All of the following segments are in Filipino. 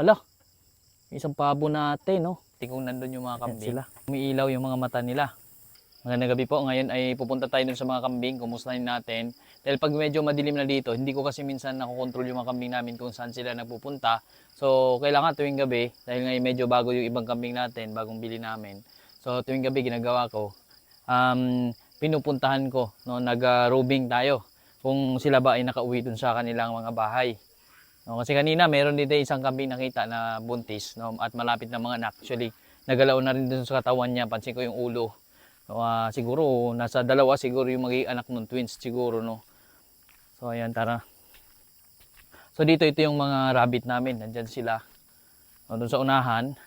Hala, isang pabo natin, no? Tingkong nandun yung mga Ayan kambing. sila. Umiilaw yung mga mata nila. Magandang gabi po. Ngayon ay pupunta tayo dun sa mga kambing. Kumustahin natin. Dahil pag medyo madilim na dito, hindi ko kasi minsan nakokontrol yung mga kambing namin kung saan sila nagpupunta. So, kailangan tuwing gabi, dahil ngayon medyo bago yung ibang kambing natin, bagong bili namin. So, tuwing gabi ginagawa ko, um, pinupuntahan ko, no, nag-roving tayo kung sila ba ay nakauwi dun sa kanilang mga bahay. No, kasi kanina meron dito isang kambing nakita na buntis no, at malapit na mga anak. Actually, nagalaw na rin dun sa katawan niya. Pansin ko yung ulo. No, ah, siguro nasa dalawa siguro yung magiging anak nun, twins siguro no. So ayan, tara. So dito ito yung mga rabbit namin, nandyan sila. No, doon sa unahan.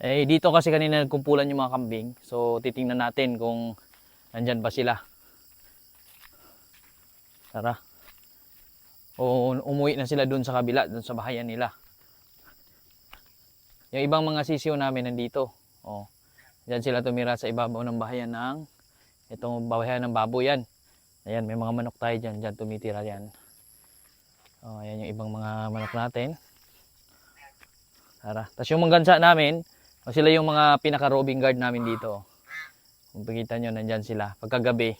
Eh dito kasi kanina nagkumpulan yung mga kambing. So titingnan natin kung nandyan ba sila. Tara. O umuwi na sila doon sa kabila, doon sa bahayan nila. Yung ibang mga sisiyo namin nandito. Oh. Diyan sila tumira sa ibabaw ng bahayan ng itong bahayan ng baboy yan. Ayan, may mga manok tayo diyan, diyan tumitira yan. Oh, ayan yung ibang mga manok natin. Tara. Tapos yung mga gansa namin, oh, sila yung mga pinaka-roving guard namin dito. Kung pakita nyo, nandyan sila. Pagkagabi,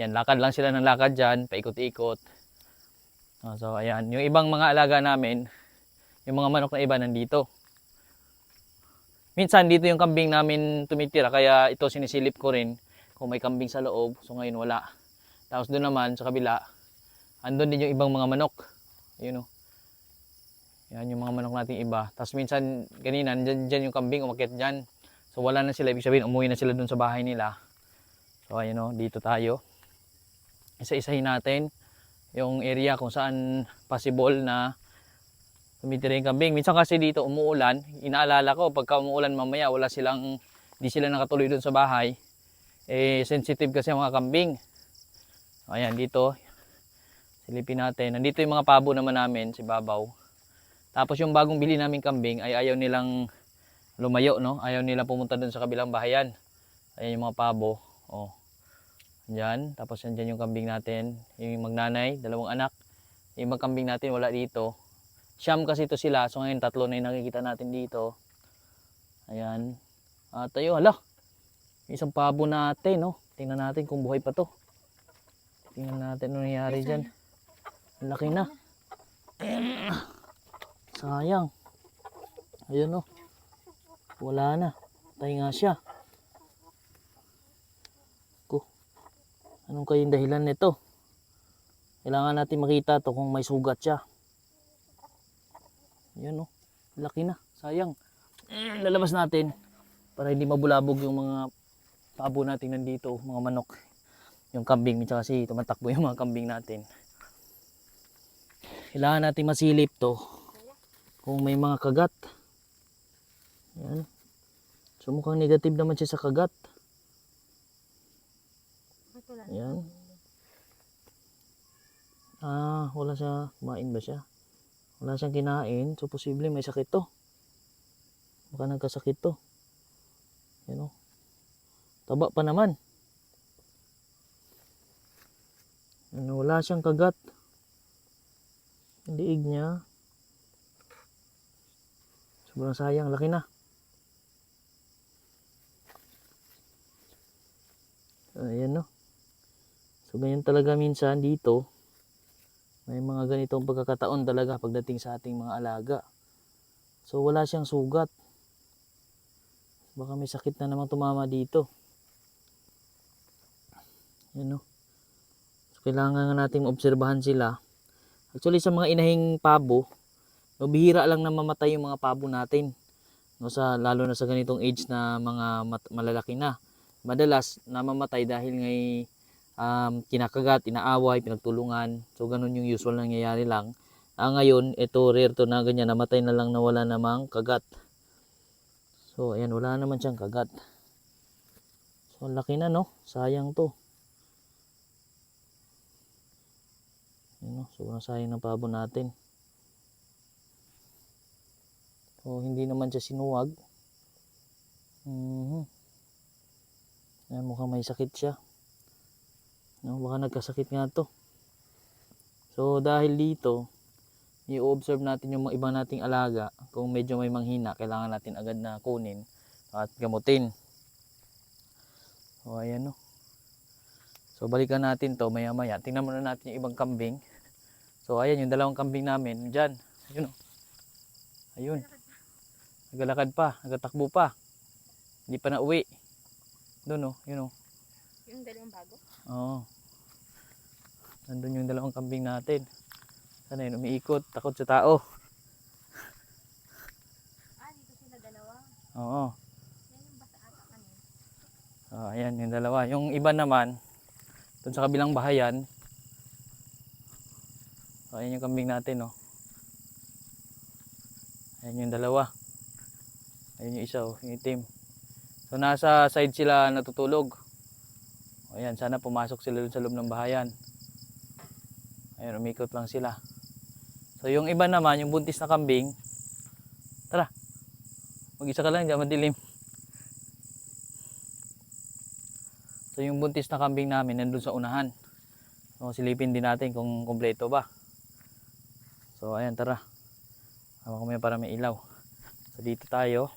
yan, lakad lang sila ng lakad dyan, paikot-ikot. Oh, so, ayan. Yung ibang mga alaga namin, yung mga manok na iba nandito. Minsan dito yung kambing namin tumitira kaya ito sinisilip ko rin kung may kambing sa loob. So ngayon wala. Tapos doon naman sa kabila, andun din yung ibang mga manok. Yun o. Yan yung mga manok nating iba. Tapos minsan kanina dyan, dyan yung kambing umakyat dyan. So wala na sila. Ibig sabihin umuwi na sila doon sa bahay nila. So ayun o, dito tayo. Isa-isahin natin yung area kung saan possible na tumitira yung kambing. Minsan kasi dito umuulan, inaalala ko pagka umuulan mamaya wala silang, di sila nakatuloy doon sa bahay. Eh, sensitive kasi ang mga kambing. Ayan, dito. Silipin natin. Nandito yung mga pabo naman namin, si Babaw. Tapos yung bagong bili namin kambing ay ayaw nilang lumayo, no? Ayaw nila pumunta doon sa kabilang bahayan. Ayan yung mga pabo. Oh. Diyan. Tapos yan yung kambing natin. Yung magnanay, dalawang anak. Yung mga kambing natin wala dito. Siyam kasi ito sila. So ngayon tatlo na yung nakikita natin dito. Ayan. At ayun, hala. Isang pabo natin, no? Tingnan natin kung buhay pa to. Tingnan natin ano nangyari dyan. Laki na. Sayang. Ayun, no? Wala na. Patay nga siya. Ko. Anong kayong dahilan nito? Kailangan natin makita to kung may sugat siya. Yan oh. Laki na. Sayang. Mm, Lalabas natin para hindi mabulabog yung mga pabo natin nandito, mga manok. Yung kambing, minsan kasi tumatakbo yung mga kambing natin. Kailangan natin masilip to kung may mga kagat. Yan. So mukhang negative naman siya sa kagat. Yan. Ah, wala siya. Kumain ba siya? Wala siyang kinain. So, posible may sakit to. Baka nagkasakit to. Yan o. Taba pa naman. Ano, wala siyang kagat. Yung liig niya. Sobrang sayang. Laki na. Ayan no. So, ganyan talaga minsan dito. May mga ganitong pagkakataon talaga pagdating sa ating mga alaga. So wala siyang sugat. Baka may sakit na naman tumama dito. Yan no. So, kailangan nga nating obserbahan sila. Actually sa mga inahing pabo, no, bihira lang na mamatay yung mga pabo natin. No, sa, lalo na sa ganitong age na mga mat- malalaki na. Madalas namamatay dahil ngay um, kinakagat, inaaway, pinagtulungan. So, ganun yung usual nangyayari lang. Ah, ngayon, ito rare to na ganyan, namatay na lang na wala namang kagat. So, ayan, wala naman siyang kagat. So, laki na, no? Sayang to. Ayan, no? Sobrang sayang ng pabo natin. So, hindi naman siya sinuwag. Mhm. Ayan, mukhang may sakit siya. No, baka nagkasakit nga to. So dahil dito, i-observe natin yung mga ibang nating alaga. Kung medyo may manghina, kailangan natin agad na kunin at gamutin. So, ayan no. So, balikan natin to maya maya. Tingnan muna natin yung ibang kambing. So, ayan yung dalawang kambing namin. Diyan. Ayun o. Ayun. Nagalakad pa. Nagatakbo pa. Hindi pa na uwi. Doon o. Yun o. Yung dalawang bago? Oo. Kambing natin. Sana yun, umiikot. Takot sa tao. Ah, dito sila dalawa. Oo. Yan yung basa ata kanina. Ah, ayan yung dalawa. Yung iba naman, dun sa kabilang bahayan. So, ayan yung kambing natin, oh. Ayan yung dalawa. Ayan yung isa, oh, yung itim. So, nasa side sila natutulog. Ayan, sana pumasok sila dun sa loob ng bahayan. Ayan, umikot lang sila. So, yung iba naman, yung buntis na kambing, tara, mag-isa ka lang, diyan madilim. So yung buntis na kambing namin nandun sa unahan. So silipin din natin kung kumpleto ba. So ayan tara. Hawa kami para may ilaw. So dito tayo.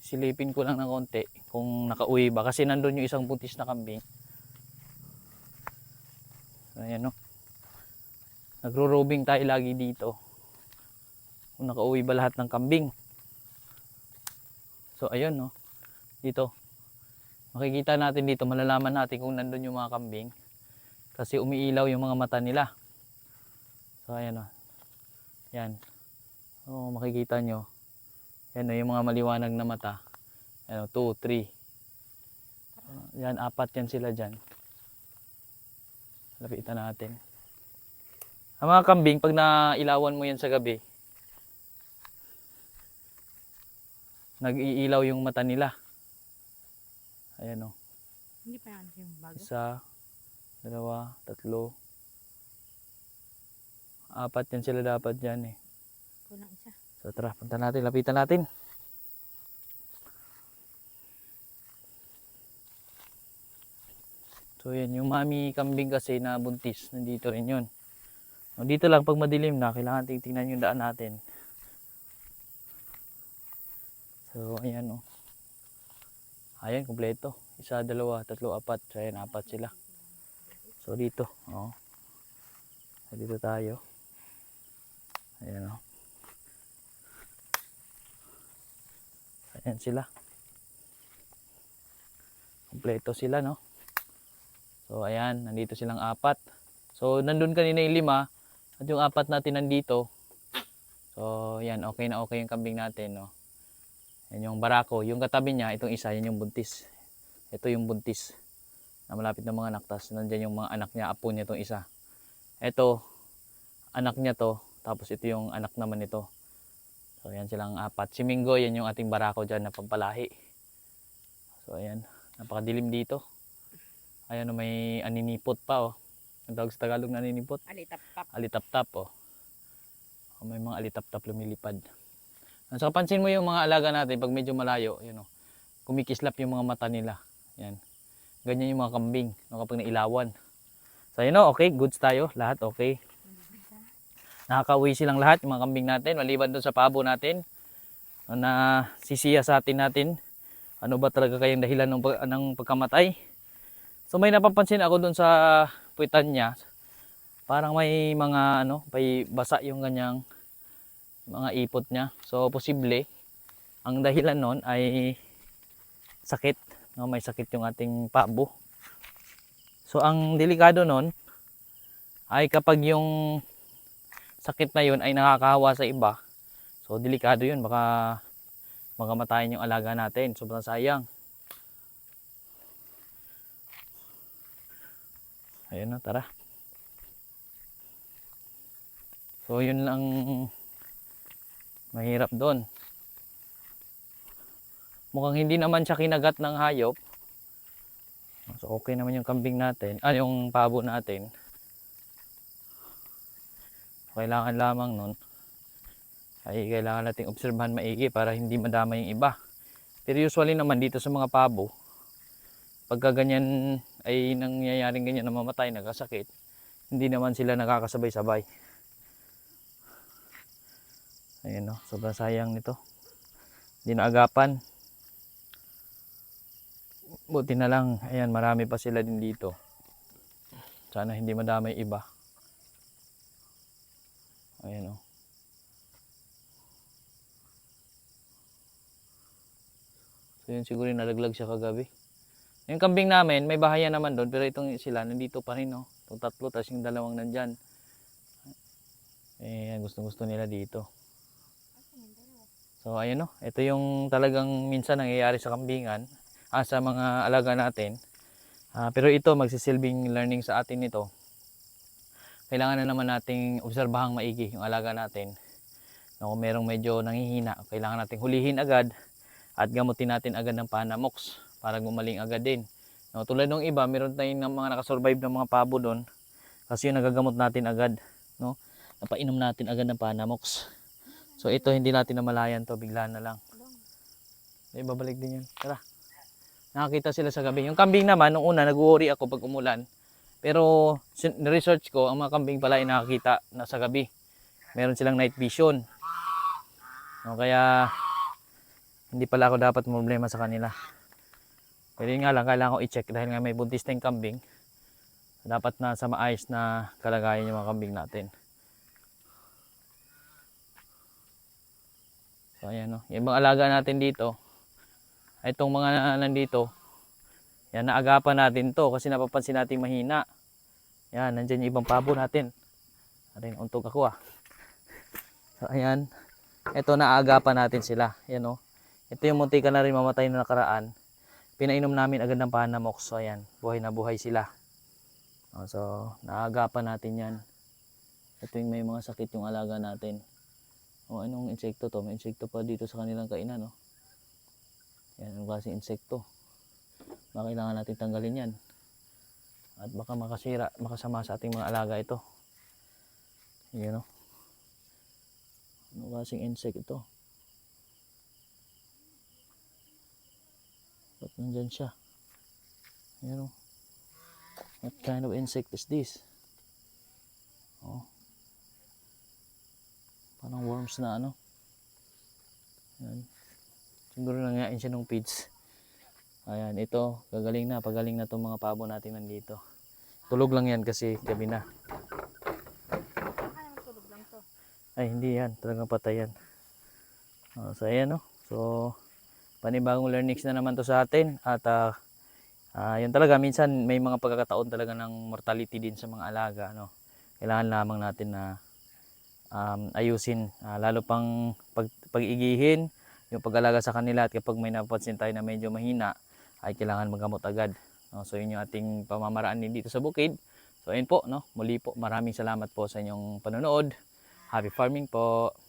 Silipin ko lang ng konti kung nakauwi ba kasi nandun yung isang buntis na kambing. Ayan no. Nagro-robing tayo lagi dito. Kung nakauwi ba lahat ng kambing. So ayun no. Dito. Makikita natin dito, malalaman natin kung nandun yung mga kambing. Kasi umiilaw yung mga mata nila. So ayan o. Yan. Oh, makikita nyo. Yan o, yung mga maliwanag na mata. Yan o, 2, 3. Yan, apat yan sila dyan. Lapitan natin. Ang mga kambing, pag nailawan mo yan sa gabi, nag-iilaw yung mata nila. Ayan o. Hindi pa yan yung bago. Isa, dalawa, tatlo. Apat yan sila dapat dyan eh. Kulang isa. So tara, punta natin, lapitan natin. So yan, yung mami kambing kasi na buntis, nandito rin yun. O, dito lang pag madilim na, kailangan tingnan yung daan natin. So ayan o. Ayan, kumpleto. Isa, dalawa, tatlo, apat. So ayan, apat sila. So dito, oh. Dito tayo. Ayan o. Ayan sila. Kompleto sila, no? So, ayan. Nandito silang apat. So, nandun kanina yung lima. At yung apat natin nandito. So, yan. Okay na okay yung kambing natin, no? Yan yung barako. Yung katabi niya, itong isa, yan yung buntis. Ito yung buntis. Na malapit ng mga anak. Tapos, nandyan yung mga anak niya. Apo niya itong isa. Ito, anak niya to. Tapos, ito yung anak naman nito. So, ayan silang apat. Si Mingo, yan yung ating barako dyan na pampalahi. So, ayan. Napakadilim dito. Ayan, oh, may aninipot pa, oh. Ang tawag sa Tagalog na aninipot? Alitap-tap. Alitap-tap, oh. Oh, May mga alitap-tap lumilipad. At saka pansin mo yung mga alaga natin, pag medyo malayo, yun, oh. Kumikislap yung mga mata nila. Yan. Ganyan yung mga kambing, no, kapag nailawan. So, yun, oh, okay. Goods tayo. Lahat, okay. Nakakauwi silang lahat, yung mga kambing natin, maliban doon sa pabo natin, na sisiya sa atin natin, ano ba talaga kayang dahilan ng, pag- ng pagkamatay. So may napapansin ako doon sa puwitan niya, parang may mga ano, may basa yung ganyang mga ipot niya. So posible, ang dahilan nun ay sakit, no? may sakit yung ating pabo. So ang delikado nun ay kapag yung sakit na yun ay nakakahawa sa iba, so delikado yun, baka makamatayin yung alaga natin. Sobrang sayang. Ayun na, tara. So yun lang mahirap doon. Mukhang hindi naman siya kinagat ng hayop. So okay naman yung kambing natin, ah yung pabo natin. Kailangan lamang nun ay kailangan nating obserbahan maigi para hindi madama yung iba. Pero usually naman dito sa mga pabo, pagka ganyan ay nangyayaring ganyan na mamatay, nagkasakit, hindi naman sila nakakasabay-sabay. Ayun no, sobrang sayang nito. Hindi naagapan. Buti na lang, ayan, marami pa sila din dito. Sana hindi madamay iba. Ayan o. So yun siguro yung nalaglag siya kagabi. Yung kambing namin, may bahayan naman doon, pero itong sila, nandito pa rin, no? Itong tatlo, tapos yung dalawang nandyan. Eh, gusto gusto nila dito. So, ayun, no? Ito yung talagang minsan nangyayari sa kambingan, ah, sa mga alaga natin. Ah, pero ito, magsisilbing learning sa atin nito. Kailangan na naman nating obserbahang maigi yung alaga natin. Na kung merong medyo nangihina, kailangan nating hulihin agad at gamutin natin agad ng panamox para gumaling agad din. No, tulad ng iba, meron tayong ng mga nakasurvive ng mga pabo doon kasi yung nagagamot natin agad. No? Napainom natin agad ng panamox. So ito hindi natin namalayan to, bigla na lang. Ay, babalik din yan. Tara. Nakakita sila sa gabi. Yung kambing naman, nung una, nag-worry ako pag umulan. Pero, research ko, ang mga kambing pala ay nakakita na sa gabi. Meron silang night vision. No, kaya, hindi pala ako dapat problema sa kanila. Pero yun nga lang, kailangan ko i-check dahil nga may buntis tayong kambing. Dapat na sa maayos na kalagayan yung mga kambing natin. So ayan no. Yung ibang alaga natin dito, itong mga na- nandito, yan naagapan natin to kasi napapansin natin mahina. Yan, nandyan yung ibang pabo natin. Arin, untog ako ah. So ayan, ito naagapan natin sila. Yan oh. Ito yung munti na rin mamatay na nakaraan. Pinainom namin agad ng Panamox. So ayan, buhay na buhay sila. Oh, so naagapan natin yan. Ito yung may mga sakit yung alaga natin. O anong insekto to? May insekto pa dito sa kanilang kainan, no? Yan, anong klaseng insekto? Baka natin tanggalin yan. At baka makasira, makasama sa ating mga alaga ito. Yan, no? Anong klaseng insect ito? Nandyan siya? Yan, no? What kind of insect is this? Oh. Parang worms na ano. Yan. Siguro nangyayaan siya ng feeds. Ayan, ito, gagaling na. Pagaling na itong mga pabo natin nandito. Tulog lang yan kasi gabi na. Ay, hindi yan. Talagang patay yan. Oh, so, ayan, no. So, panibagong learnings na naman to sa atin. At, ah, ah, yun talaga, minsan may mga pagkakataon talaga ng mortality din sa mga alaga, no. Kailangan lamang natin na um, ayusin, ah, lalo pang pag, pag-igihin, yung pag-alaga sa kanila at kapag may napansin tayo na medyo mahina, ay kailangan magamot agad. No? So, yun yung ating pamamaraan din dito sa bukid. So, ayun po, no? muli po, maraming salamat po sa inyong panonood. Happy farming po!